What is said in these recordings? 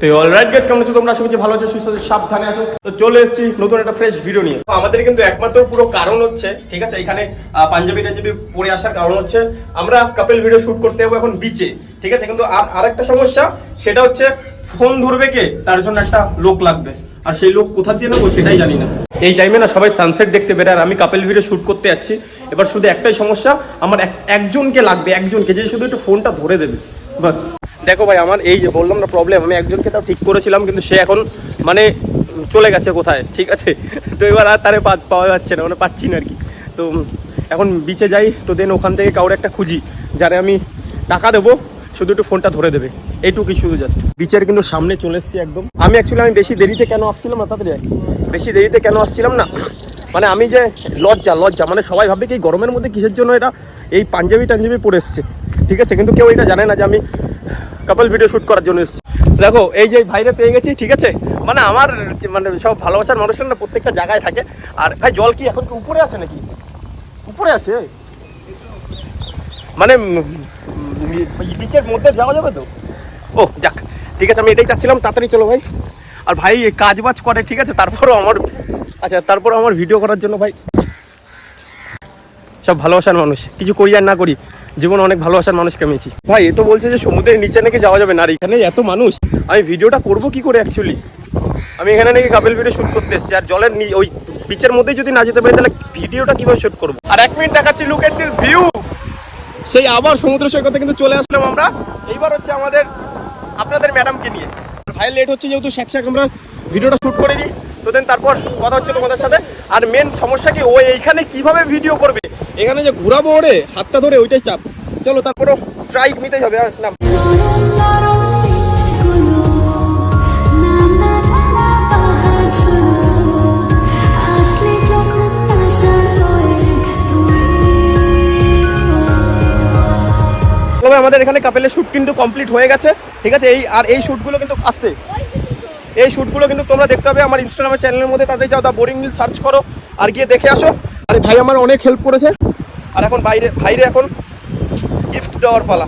তো কেমন ভালো তো চলে এসেছি নতুন একটা ফ্রেশ ভিডিও নিয়ে। তো আমাদের কিন্তু একমাত্র পুরো কারণ হচ্ছে, ঠিক আছে, এখানে পরে আসার কারণ হচ্ছে, আমরা ভিডিও শুট করতে যাব এখন বিচে ঠিক আছে? কিন্তু আর, আরেকটা সমস্যা, সেটা হচ্ছে ফোন ধরবে কে? তার জন্য একটা লোক লাগবে। আর সেই লোক কোথা দিয়ে নেব সেটাই জানি না। এই টাইমে না সবাই সানসেট দেখতে বেরোয় আর আমি কাপেল ভিডিও শুট করতে যাচ্ছি। এবার শুধু একটাই সমস্যা, আমার এক- একজনকে লাগবে, একজনকে, যে শুধু একটু ফোনটা ধরে দেবে, বাস। দেখো ভাই, আমার এই যে বললাম না প্রবলেম আমি একজনকে তাও ঠিক করেছিলাম, কিন্তু সে এখন মানে চলে গেছে কোথায়? ঠিক আছে? তো এবার আর তারে পাওয়া যাচ্ছে না মানে পাচ্ছি না আর কি। তো এখন বিচে যাই, তো দেন ওখান থেকে কাউরে একটা খুঁজি, যারে আমি টাকা দেবো, শুধু একটু ফোনটা ধরে দেবে। এইটুকুই শুধু জাস্ট বিচের কিন্তু সামনে চলে এসেছি একদম। আমি অ্যাকচুয়ালি আমি বেশি দেরিতে কেন আসছিলাম না আয়। বেশি দেরিতে কেন আসছিলাম না? মানে আমি যে লজ্জা লজ্জা মানে সবাই ভাবে কি গরমের মধ্যে কিসের জন্য এটা এই পাঞ্জাবি টাঞ্জাবি পরে এসছে? ঠিক আছে? কিন্তু কেউ এটা জানে না যে আমি কাপল ভিডিও শুট করার জন্য এসেছি। দেখো, এই যে ভাইরে পেয়ে গেছি, ঠিক আছে? মানে আমার মানে সব ভালোবাসার মানুষের না প্রত্যেকটা জায়গায় থাকে। আর ভাই, জল কি এখন কি উপরে আছে নাকি? উপরে আছে? মানে বিচের মধ্যে যাওয়া যাবে তো? ও, যাক, ঠিক আছে, আমি এটাই চাচ্ছিলাম, তাড়াতাড়ি চলো ভাই। আর ভাই কাজ বাজ করে, ঠিক আছে? তারপরও আমার আচ্ছা তারপর আমার ভিডিও করার জন্য ভাই। সব ভালোবাসার মানুষ, কিছু করি আর না করি। জীবন অনেক ভালোবাসার মানুষকে পেয়েছি ভাই এ তো বলছে যে সমুদ্রের নিচে নাকি যাওয়া যাবে না আর এখানে এত মানুষ। আমি ভিডিওটা করব কি করে অ্যাকচুয়ালি আমি এখানে নাকি কাপেল ভিডিও শুট করতে এসেছি আর জলের ওই বিচের মধ্যেই যদি না যেতে পারি তাহলে ভিডিওটা কীভাবে শ্যুট করব? আর এক মিনিট দেখাচ্ছি লুক এট দিস ভিউ সেই আবার সমুদ্র সৈকতে কিন্তু চলে আসলাম আমরা। এইবার হচ্ছে আমাদের আপনাদের ম্যাডামকে নিয়ে। ভাই লেট হচ্ছে যেহেতু শ্যাক শ্যাক আমরা ভিডিওটা শুট করে নিই তো দেন তারপর কথা হচ্ছে তোমাদের সাথে। আর মেন সমস্যা কি ও এইখানে কীভাবে ভিডিও করবে? এখানে যে ঘুরাবো ওরে হাতটা ধরে ওইটাই চাপ। চলো, তারপরও ট্রাই নিতেই হবে নাম। আমাদের এখানে কাপেলের শ্যুট কিন্তু কমপ্লিট হয়ে গেছে, ঠিক আছে? এই আর এই শ্যুটগুলো কিন্তু আসতে। এই শ্যুটগুলো কিন্তু তোমরা দেখতে হবে আমার ইনস্টাগ্রামের চ্যানেলের মধ্যে। তাদের যাও দা বোরিং মিল সার্চ করো, আর গিয়ে দেখে আসো। আরে ভাই, আমার অনেক হেল্প করেছে। আর এখন বাইরে বাইরে এখন দেওয়ার পালা।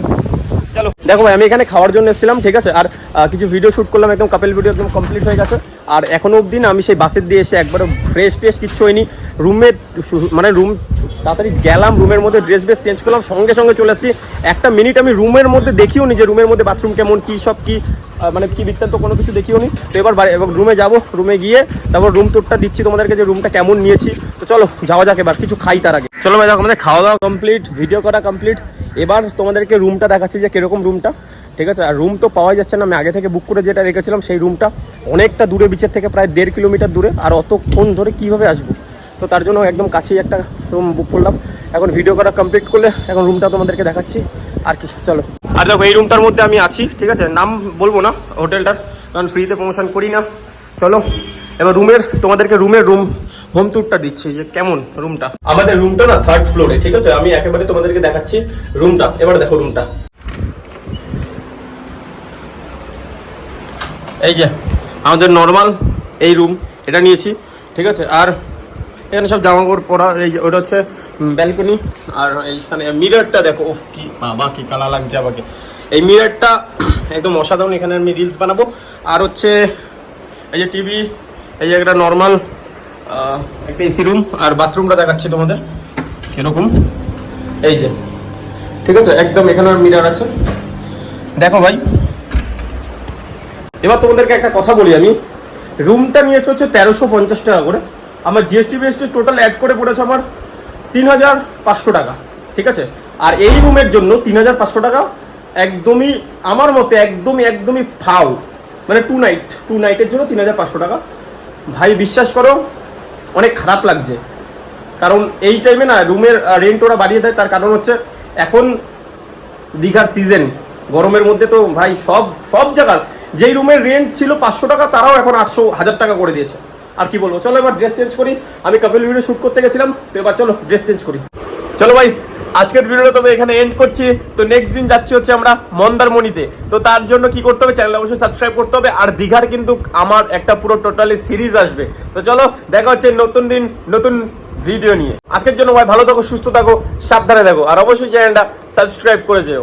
চলো। দেখো ভাই, আমি এখানে খাওয়ার জন্য এসেছিলাম, ঠিক আছে? আর কিছু ভিডিও শ্যুট করলাম, একদম কাপেল ভিডিও একদম কমপ্লিট হয়ে গেছে। আর এখনও অবধি না, আমি সেই বাসের দিয়ে এসে একবারও ফ্রেশ ট্রেশ কিচ্ছু হয়নি। রুমে মানে রুম তাড়াতাড়ি গেলাম রুমের মধ্যে ড্রেস বেস চেঞ্জ করলাম, সঙ্গে সঙ্গে চলে আসছি। একটা মিনিট আমি রুমের মধ্যে দেখিও নি যে রুমের মধ্যে বাথরুম কেমন, কী সব কি। মানে কি বৃত্তান্ত কোনো কিছু দেখিও নি। তো এবার এবার রুমে যাব রুমে গিয়ে তারপর রুম টুরটা দিচ্ছি তোমাদেরকে যে রুমটা কেমন নিয়েছি। তো চলো, যাওয়া যাক এবার, কিছু খাই তার আগে। চলো দেখো আমাদের খাওয়া দাওয়া কমপ্লিট ভিডিও করা কমপ্লিট এবার তোমাদেরকে রুমটা দেখাচ্ছি যে কীরকম রুমটা ঠিক আছে? আর রুম তো পাওয়া যাচ্ছে না, আমি আগে থেকে বুক করে যেটা রেখেছিলাম, সেই রুমটা অনেকটা দূরে, বিচের থেকে প্রায় দেড় কিলোমিটার দূরে। আর অতক্ষণ ধরে কীভাবে আসব? তো তার জন্য একদম কাছেই একটা রুম বুক করলাম। এখন ভিডিও করা কমপ্লিট করলে এখন রুমটা তোমাদেরকে দেখাচ্ছি। আর কি, চলো। আর দেখো এই রুমটার মধ্যে আমি আছি ঠিক আছে? নাম বলব না হোটেলটার কারণ ফ্রিতে প্রমোশন করি না। চলো এবার রুমের তোমাদেরকে রুমের রুম হোম ট্যুরটা দিচ্ছি যে কেমন রুমটা আমাদের রুমটা না থার্ড ফ্লোরে ঠিক আছে? আমি একেবারে তোমাদেরকে দেখাচ্ছি রুমটা এবার দেখো রুমটা এই যে আমাদের নর্মাল এই রুম এটা নিয়েছি ঠিক আছে? আর এখানে সব জামা কাপড় পরা এই যে ওটা হচ্ছে ব্যালকনি আর এইখানে মিররটা দেখো, উফ, কি বাবা, কি কালা লাগছে আমাকে। এই মিররটা একদম অসাধারণ, এখানে আমি রিলস বানাবো। আর হচ্ছে এই যে টিভি এই যে একটা নর্মাল একটা এসি রুম আর বাথরুমটা দেখাচ্ছি তোমাদের, কীরকম। এই যে, ঠিক আছে? একদম এখানে মিরর আছে। দেখো ভাই, এবার তোমাদেরকে একটা কথা বলি আমি। রুমটা নিয়েছে হচ্ছে তেরোশো পঞ্চাশ টাকা করে। আমার জিএসটি বিএসটি টোটাল অ্যাড করে পড়েছে আমার তিন হাজার পাঁচশো টাকা, ঠিক আছে? আর এই রুমের জন্য তিন হাজার পাঁচশো টাকা একদমই আমার মতে একদমই একদমই ফাউ মানে টু নাইট টু নাইটের জন্য তিন হাজার পাঁচশো টাকা। ভাই, বিশ্বাস করো, অনেক খারাপ লাগছে। কারণ এই টাইমে না রুমের রেন্ট ওরা বাড়িয়ে দেয়, তার কারণ হচ্ছে এখন দীঘার সিজন গরমের মধ্যে তো ভাই সব সব জায়গার যেই রুমের রেন্ট ছিল পাঁচশো টাকা, তারাও এখন আটশো, হাজার টাকা করে দিয়েছে। আর কি বলব? চলো এবার ড্রেস চেঞ্জ করি। আমি কাপিল ভিডিও শুট করতে গেছিলাম, তো এবার চলো ড্রেস চেঞ্জ করি। চলো ভাই, আজকের ভিডিওটা তবে এখানে এন্ড করছি। তো নেক্সট দিন যাচ্ছি হচ্ছে আমরা মন্দারমণিতে। তো তার জন্য কি করতে হবে? চ্যানেল অবশ্যই সাবস্ক্রাইব করতে হবে। আর দীঘার কিন্তু আমার একটা পুরো টোটালি সিরিজ আসবে। তো চলো, দেখা হচ্ছে নতুন দিন, নতুন ভিডিও নিয়ে। আজকের জন্য ভাই ভালো থাকো, সুস্থ থাকো, সাবধানে থাকো। আর অবশ্যই চ্যানেলটা সাবস্ক্রাইব করে যেও।